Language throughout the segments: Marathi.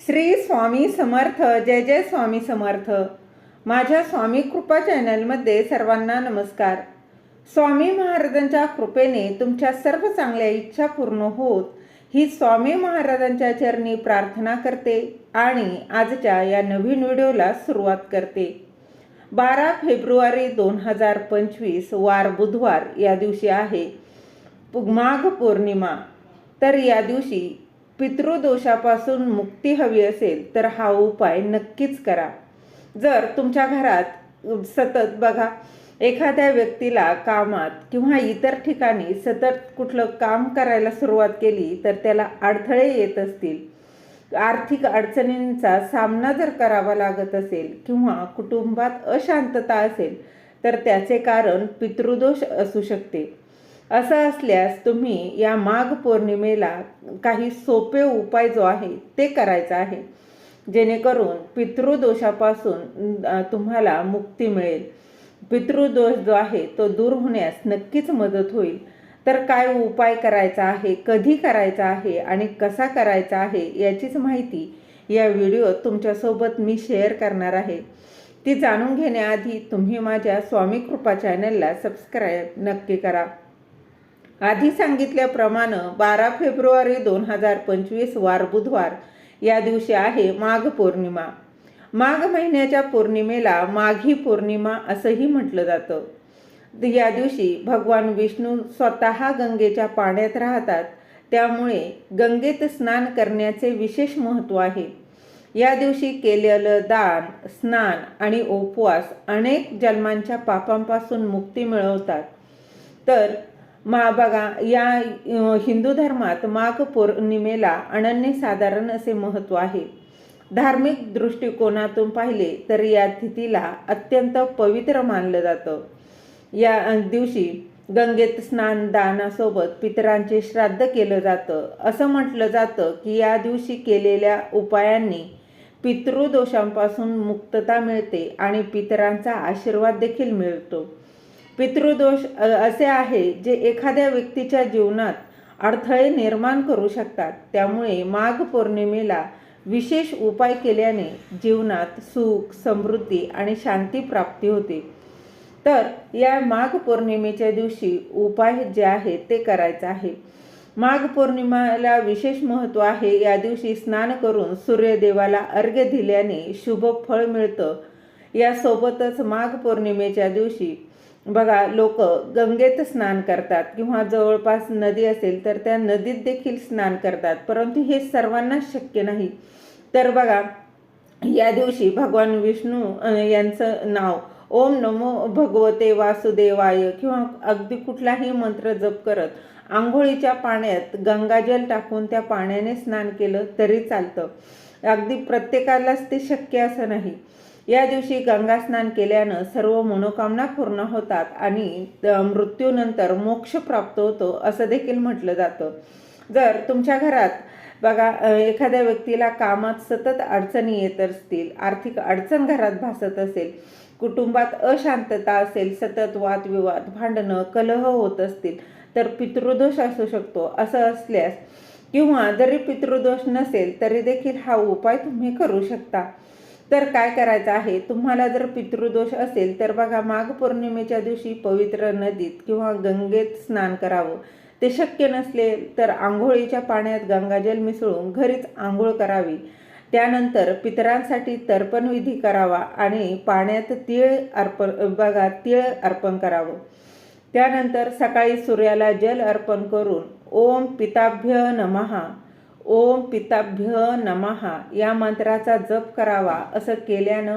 श्री स्वामी समर्थ जय जय स्वामी समर्थ. माझ्या स्वामी कृपा चॅनलमध्ये सर्वांना नमस्कार. स्वामी महाराजांच्या कृपेने तुमच्या सर्व चांगल्या इच्छा पूर्ण होत ही स्वामी महाराजांच्या चरणी प्रार्थना करते आणि आजच्या या नवीन व्हिडिओला सुरुवात करते. बारा फेब्रुवारी दोन हजार पंचवीस वार बुधवार या दिवशी आहे. माघ पौर्णिमा. तर या दिवशी पितृदोषापासून मुक्ती हवी असेल तर हा उपाय नक्कीच करा. जर तुमच्या घरात सतत बघा एखाद्या व्यक्तीला कामात किंवा इतर ठिकाणी सतत कुठलं काम करायला सुरुवात केली तर त्याला अडथळे येत असतील. आर्थिक अडचणींचा सामना जर करावा लागत असेल किंवा कुटुंबात अशांतता असेल तर त्याचे कारण पितृदोष असू शकते. असं असल्यास तुम्ही या माघ पौर्णिमेला काही सोपे उपाय जो आहे ते करायचा आहे. जेणेकरून पितृदोषापासून तुम्हाला मुक्ती मिळेल. पितृदोष जो आहे तो दूर होण्यास नक्कीच मदत होईल. तर काय उपाय करायचा आहे कधी करायचा आहे आणि कसा करायचा आहे याचीच माहिती या व्हिडिओत तुमच्यासोबत मी शेअर करणार आहे. ती जाणून घेण्याआधी तुम्ही माझ्या स्वामी कृपा चॅनलला सबस्क्राईब नक्की करा. आधी सांगितल्याप्रमाणे बारा फेब्रुवारी दोन हजार पंचवीस वार बुधवार या दिवशी आहे माघ पौर्णिमा. माघ महिन्याच्या पौर्णिमेला माघी पौर्णिमा असंही म्हटलं जातं. या दिवशी भगवान विष्णू स्वतः गंगेच्या पाण्यात राहतात. त्यामुळे गंगेत स्नान करण्याचे विशेष महत्त्व आहे. या दिवशी केलेलं दान स्नान आणि उपवास अनेक जन्मांच्या पापांपासून मुक्ती मिळवतात. तर मा बघा या हिंदू धर्मात माघ पौर्णिमेला अनन्यसाधारण असे महत्त्व आहे. धार्मिक दृष्टिकोनातून पाहिले तर या तिथीला अत्यंत पवित्र मानलं जातं. या दिवशी गंगेत स्नान दानासोबत पितरांचे श्राद्ध केलं जातं. असं म्हटलं जातं की या दिवशी केलेल्या उपायांनी पितृदोषांपासून मुक्तता मिळते आणि पितरांचा आशीर्वाद देखील मिळतो. पितृदोष असे आहे जे एखाद्या व्यक्तीच्या जीवनात अडथळे निर्माण करू शकतात. त्यामुळे माघ पौर्णिमेला विशेष उपाय केल्याने जीवनात सुख समृद्धी आणि शांती प्राप्ती होते. तर या माघ पौर्णिमेच्या दिवशी उपाय जे आहे ते करायचं आहे. माघ पौर्णिमेला विशेष महत्त्व आहे. या दिवशी स्नान करून सूर्यदेवाला अर्घ्य दिल्याने शुभ फळ मिळतं. यासोबतच माघ पौर्णिमेच्या दिवशी बघा लोक गंगेत स्नान करतात किंवा जवळपास नदी असेल तर त्या नदीत देखील स्नान करतात. परंतु हे सर्वांनाच शक्य नाही. तर बघा या दिवशी भगवान विष्णू यांचं नाव ओम नमो भगवते वासुदेवाय किंवा अगदी कुठलाही मंत्र जप करत आंघोळीच्या पाण्यात गंगाजल टाकून त्या पाण्याने स्नान केलं तरी चालतं. अगदी प्रत्येकालाच ते शक्य असं नाही. या दिवशी गंगा स्नान केल्यानं सर्व मनोकामना पूर्ण होतात आणि मृत्यूनंतर मोक्ष प्राप्त होतो असं देखील म्हटलं जातं. जर तुमच्या घरात बघा एखाद्या व्यक्तीला कामात सतत अडचणी येत असतील आर्थिक अडचण घरात भासत असेल कुटुंबात अशांतता असेल सतत वादविवाद भांडणं कलह होत असतील तर पितृदोष असू शकतो असं असल्यास किंवा जरी पितृदोष नसेल तरी देखील हा उपाय तुम्ही करू शकता. तर काय करायचं आहे? तुम्हाला जर पितृदोष असेल तर बघा माघ पौर्णिमेच्या दिवशी पवित्र नदीत किंवा गंगेत स्नान करावं. ते शक्य नसले तर आंघोळीच्या पाण्यात गंगाजल मिसळून घरीच आंघोळ करावी. त्यानंतर पितरांसाठी तर्पणविधी करावा आणि पाण्यात तीळ अर्पण बघा तीळ अर्पण करावं. त्यानंतर सकाळी सूर्याला जल अर्पण करून ओम पिताभ्य नमहा ओम पिताभ्य नमहा. या मंत्राचा जप करावा असं केल्यानं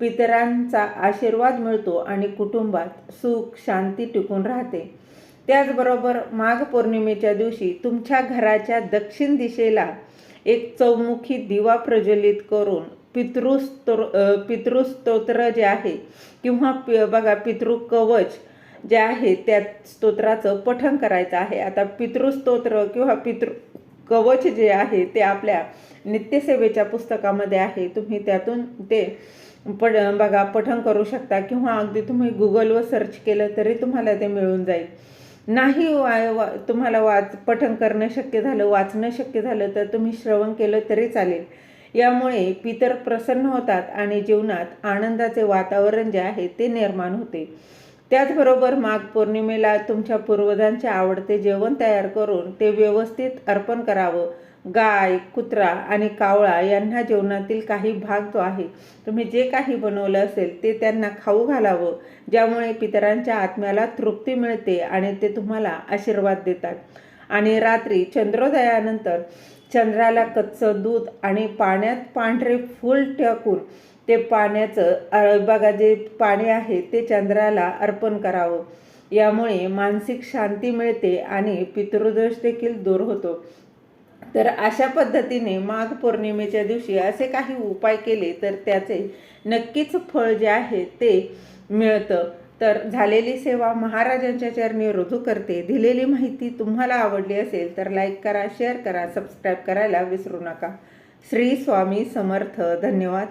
पितरांचा आशीर्वाद मिळतो आणि कुटुंबात सुख शांती टिकून राहते. त्याचबरोबर माघ पौर्णिमेच्या दिवशी तुमच्या घराच्या दक्षिण दिशेला एक चौमुखी दिवा प्रज्वलित करून पितृस्तो पितृस्तोत्र जे आहे किंवा पि बघा पितृकवच जे आहे त्या स्तोत्राचं पठण करायचं आहे. आता पितृस्तोत्र किंवा पितृ कवच जे आहे ते आपल्या नित्यसेवेच्या पुस्तकामध्ये आहे. तुम्ही त्यातून ते पड बघा पठण करू शकता किंवा अगदी तुम्ही गुगलवर सर्च केलं तरी तुम्हाला ते मिळून जाईल. नाही वा वा तुम्हाला वाच पठण करणं शक्य झालं वाचणं शक्य झालं तर तुम्ही श्रवण केलं तरी चालेल. यामुळे पितर प्रसन्न होतात आणि जीवनात आनंदाचे वातावरण जे आहे ते निर्माण होते. त्याचबरोबर माघ पौर्णिमेला तुमच्या पूर्वजांचे आवडते जेवण तयार करून ते व्यवस्थित अर्पण करावं. गाय कुत्रा आणि कावळा यांना जेवणातील काही भाग जो आहे तुम्ही जे काही बनवलं असेल ते त्यांना खाऊ घालावं ज्यामुळे पितरांच्या आत्म्याला तृप्ती मिळते आणि ते तुम्हाला आशीर्वाद देतात. आणि रात्री चंद्रोदयानंतर चंद्राला कच्चं दूध आणि पाण्यात पांढरे फूल टाकून ते पाण्याचं अळबागा बघा जे पाणी आहे ते चंद्राला अर्पण करावं. यामुळे मानसिक शांती मिळते आणि पितृदोष देखील दूर होतो. तर अशा पद्धतीने माघ पौर्णिमेच्या दिवशी असे काही उपाय केले तर त्याचे नक्कीच फळ जे आहे ते मिळतं. तर झालेली सेवा महाराजांच्या चरणी रुजू करते. दिलेली माहिती तुम्हाला आवडली असेल तर लाईक करा शेअर करा सबस्क्राईब करायला विसरू नका. श्री स्वामी समर्थ. धन्यवाद.